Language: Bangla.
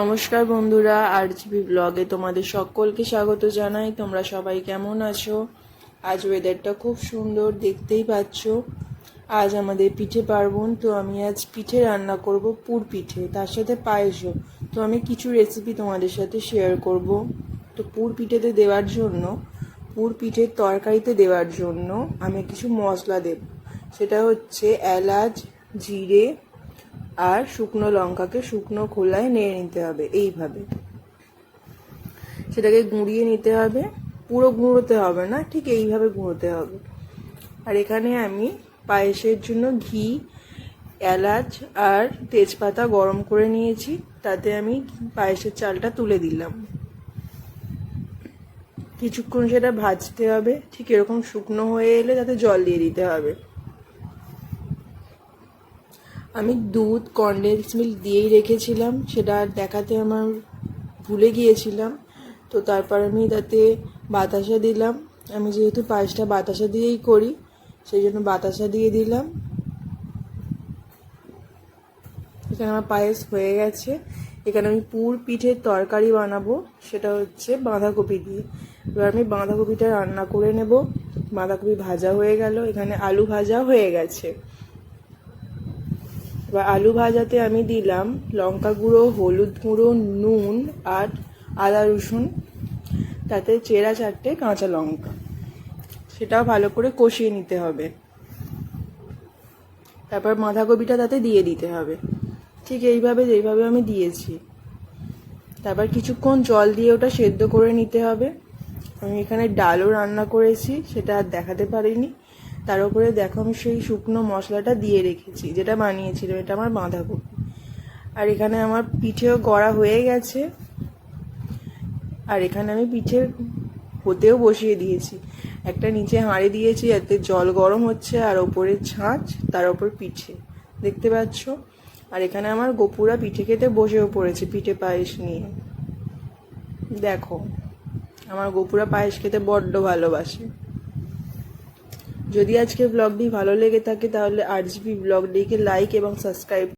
নমস্কার বন্ধুরা আর জিবি ব্লগে তোমাদের সকলকে স্বাগত জানাই। তোমরা সবাই কেমন আছো? আজ ওয়েদারটা খুব সুন্দর, দেখতেই পাচ্ছ। আজ আমাদের পিঠে পার্বণ, তো আমি আজ পিঠে রান্না করব পুর পিঠে, তার সাথে পায়েসও। তো আমি কিছু রেসিপি তোমাদের সাথে শেয়ার করব। তো পুর পিঠেতে দেওয়ার জন্য, পুর পিঠের তরকারিতে দেওয়ার জন্য আমি কিছু মশলা দেব। সেটা হচ্ছে এলাচ, জিরে আর শুকনো লঙ্কাকে শুকনো খোলায় নিয়ে নিতে হবে এইভাবে। সেটাকে গুঁড়িয়ে নিতে হবে। পুরো গুঁড়োতে হবে না, ঠিক এইভাবে গুঁড়োতে হবে। আর এখানে আমি পায়েসের জন্য ঘি, এলাচ আর তেজপাতা গরম করে নিয়েছি। তাতে আমি পায়েসের চালটা তুলে দিলাম। কিছুক্ষণ সেটা ভাজতে হবে। ঠিক এরকম শুকনো হয়ে এলে তাতে জল দিয়ে দিতে হবে। আমি দুধ কনডেন্স মিল্ক দিয়েই রেখেছিলাম। সেটা দেখাতে আমার ভুলে গিয়েছিলাম। তো তারপর আমি তাতে বাতাসা দিলাম। আমি যেহেতু পায়েসটা বাতাসা দিয়েই করি, সেই জন্য বাতাসা দিয়ে দিলাম। এখানে আমার পায়েস হয়ে গেছে। এখানে আমি পুর পিঠের তরকারি বানাবো, সেটা হচ্ছে বাঁধাকপি দিয়ে। এবার আমি বাঁধাকপিটা রান্না করে নেব। বাঁধাকপি ভাজা হয়ে গেল। এখানে আলু ভাজা হয়ে গেছে। এবার আলু ভাজাতে আমি দিলাম লঙ্কা গুঁড়ো, হলুদ গুঁড়ো, নুন আর আদা রসুন। তাতে চেরা চারটে কাঁচা লঙ্কা। সেটাও ভালো করে কষিয়ে নিতে হবে। তারপর বাঁধাকপিটা তাতে দিয়ে দিতে হবে। ঠিক এইভাবে যেইভাবে আমি দিয়েছি। তারপর কিছুক্ষণ জল দিয়ে ওটা সেদ্ধ করে নিতে হবে। আমি এখানে ডালও রান্না করেছি, সেটা আর দেখাতে পারিনি। তার উপরে দেখো আমি সেই শুকনো মশলাটা দিয়ে রেখেছি, যেটা বানিয়েছিলাম, এটা আমার বাঁধাকপি। আর এখানে আমার পিঠেও গড়া হয়ে গেছে। আর এখানে আমি পিঠে হতেও বসিয়ে দিয়েছি। একটা নিচে হাঁড়ি দিয়েছি যাতে জল গরম হচ্ছে, আর ওপরে ছাঁচ, তার ওপর পিঠে। দেখতে পাচ্ছ? আর এখানে আমার গোপুরা পিঠে খেতে বসেও পড়েছে পিঠে পায়েস নিয়ে। দেখো, আমার গোপুরা পায়েস খেতে বড্ড ভালোবাসে। যদি আজকে ব্লগটি ভালো লেগে থাকে তাহলে আর ব্লগ ব্লগটিকে লাইক এবং সাবস্ক্রাইব